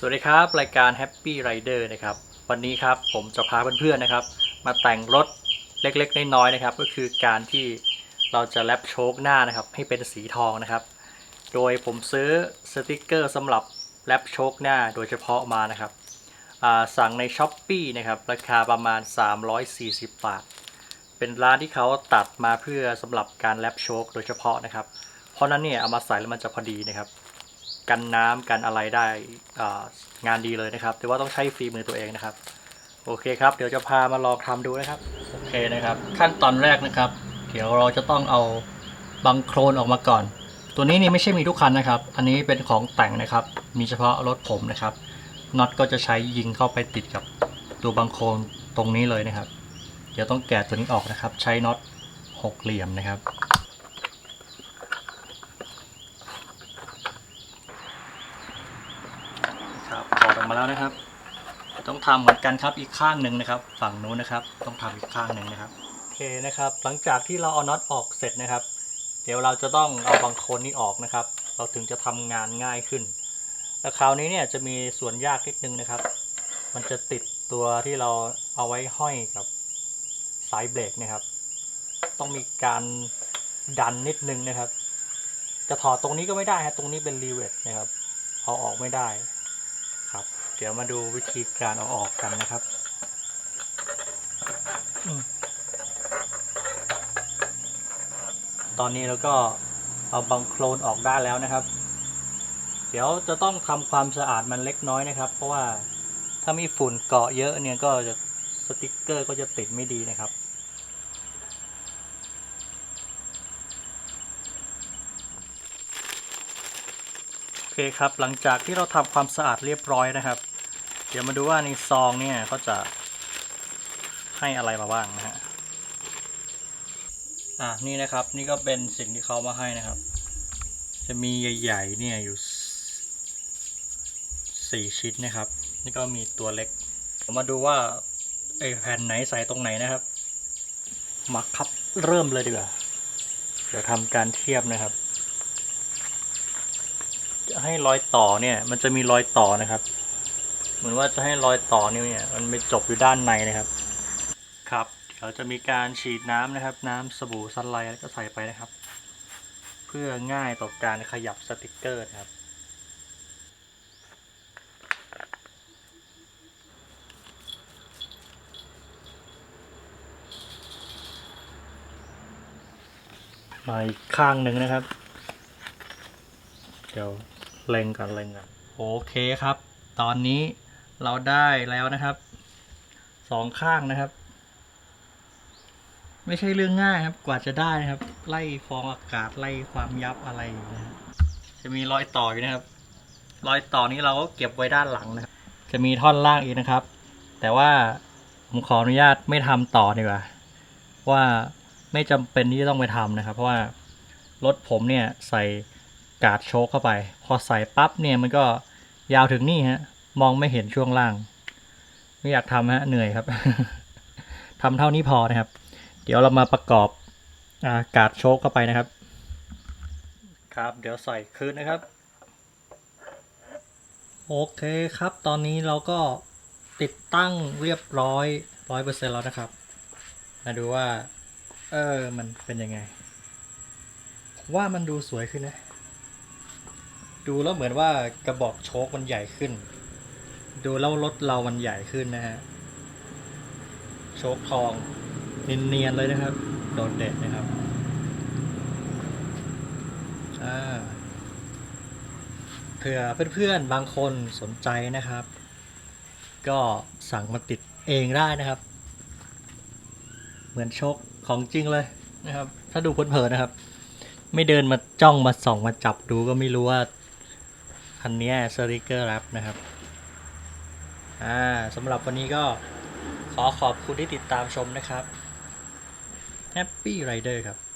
สวัสดีครับ รายการ Happy Rider นะครับ วันนี้ครับผมจะพาเพื่อนๆนะครับ มาแต่งรถเล็กๆน้อยๆนะครับ ก็คือการที่เราจะแรปโชคหน้านะครับ ให้เป็นสีทองนะครับ โดยผมซื้อสติกเกอร์สำหรับแรปโชคหน้าโดยเฉพาะมานะครับสั่งใน s h อ p e e นะครับราคาประมาณ 340 บาท เป็นร้านที่เขาตัดมาเพื่อสำหรับการแรปโชคโดยเฉพาะนะครับ เพราะนั้นเนี่ยเอามาใส่แล้วมันจะพอดีนะครับ กันน้ำกันอะไรได้งานดีเลยนะครับ แต่ว่าต้องใช้ฝีมือตัวเองนะครับ โอเคครับ เดี๋ยวจะพามาลองทำดูนะครับโอเคนะครับ ขั้นตอนแรกนะครับ เดี๋ยวเราจะต้องเอาบังโครนออกมาก่อน ตัวนี้นี่ไม่ใช่มีทุกคันนะครับ อันนี้เป็นของแต่งนะครับ มีเฉพาะรถผมนะครับน็อตก็จะใช้ยิงเข้าไปติดกับตัวบังโครนตรงนี้เลยนะครับ เดี๋ยวต้องแกะตัวนี้ออกนะครับ ใช้น็อตหกเหลี่ยมนะครับถอดออกมา แล้วนะครับ ต้องทำเหมือนกันครับอีกข้างหนึ่งนะครับ ฝั่งนู้นนะครับ ต้องทำอีกข้างหนึ่งนะครับโอเคนะครับ หลังจากที่เราเอาน็อตออกเสร็จนะครับ เดี๋ยวเราจะต้องเอาบางโคนนี้ออกนะครับ เราถึงจะทำงานง่ายขึ้น แล้วคราวนี้เนี่ยจะมีส่วนยากนิดนึงนะครับ มันจะติดตัวที่เราเอาไว้ห้อยกับสายเบรกนะครับ ต้องมีการดันนิดนึงนะครับ จะถอดตรงนี้ก็ไม่ได้ครับตรงนี้เป็นรีเวทนะครับเอาออกไม่ได้ เดี๋ยวมาดูวิธีการเอาออกกันนะครับอตอนนี้เราก็เอาบังโคลนออกได้แล้วนะครับ เดี๋ยวจะต้องทำความสะอาดมันเล็กน้อยนะครับ เพราะว่าถ้ามีฝุ่นเกาะเยอะเนี่ยก็จะสติกเกอร์ก็จะติดไม่ดีนะครับ โอเคครับหลังจากที่เราทำความสะอาดเรียบร้อยนะครับ เดี๋ยวมาดูว่าในซองเนี่ยเขาจะให้อะไรมาบ้างนะฮะ อะนี่นะครับ นี่ก็เป็นสิ่งที่เขามาให้นะครับ จะมีใหญ่ๆเนี่ยอยู่สี่ชิ้นนะครับ นี่ก็มีตัวเล็กมาดูว่าไอแผ่นไหนใส่ตรงไหนนะครับมาครับเริ่มเลยดีกว่าเดี๋ยวทำการเทียบนะครับจะให้รอยต่อเนี่ย มันจะมีรอยต่อนะครับ เหมือนว่าจะให้รอยต่อนี่เนี่ยมันไปจบอยู่ด้านในนะครับ ครับเดี๋ยวจะมีการฉีดน้ำนะครับ น้ำสบู่ซันไลท์แล้วก็ใส่ไปนะครับ เพื่อง่ายต่อการขยับสติกเกอร์นะครับมาอีกข้างหนึ่งนะครับ เดี๋ยวเล็งก่อนเล็งก่อนโอเคครับ ตอนนี้ เราได้แล้วนะครับสองข้างนะครับ ไม่ใช่เรื่องง่ายครับ กว่าจะได้นะครับ ไล่ฟองอากาศไล่ความยับอะไรอย่างเงี้ยฮะจะมีรอยต่ออยู่นะครับ รอยต่อนี้เราก็เก็บไว้ด้านหลังนะครับ จะมีท่อนล่างอีกนะครับ แต่ว่าผมขออนุญาตไม่ทำต่อดีกว่าว่าไม่จำเป็นที่จะต้องไปทำนะครับ เพราะว่ารถผมเนี่ยใส่กาดโชคเข้าไป พอใส่ปั๊บเนี่ยมันก็ยาวถึงนี่ฮะ มองไม่เห็นช่วงล่าง ไม่อยากทำฮะเหนื่อยครับ ทำเท่านี้พอนะครับ เดี๋ยวเรามาประกอบอากาศโชคเข้าไปนะครับ ครับ เดี๋ยวใส่คืนนะครับ โอเคครับ ตอนนี้เราก็ติดตั้งเรียบร้อยร้อยเปอร์เซ็นแล้วนะครับ มาดูว่า เออ มันเป็นยังไง ว่ามันดูสวยขึ้นนะ ดูแล้วเหมือนว่ากระบอกโชคมันใหญ่ขึ้น ดูแล้วรถเรามันใหญ่ขึ้นนะฮะ โชคทองเนียนๆเลยนะครับ โดดเด่นนะครับ อ่า เผื่อเพื่อนๆบางคนสนใจนะครับ ก็สั่งมาติดเองได้นะครับ เหมือนโชคของจริงเลยนะครับ ถ้าดูเพลินๆนะครับ ไม่เดินมาจ้องมาส่องมาจับดูก็ไม่รู้ว่าคันนี้สติกเกอร์แรปนะครับ อ่าสำหรับวันนี้ก็ขอขอบคุณที่ติดตามชมนะครับ Happy Rider ครับ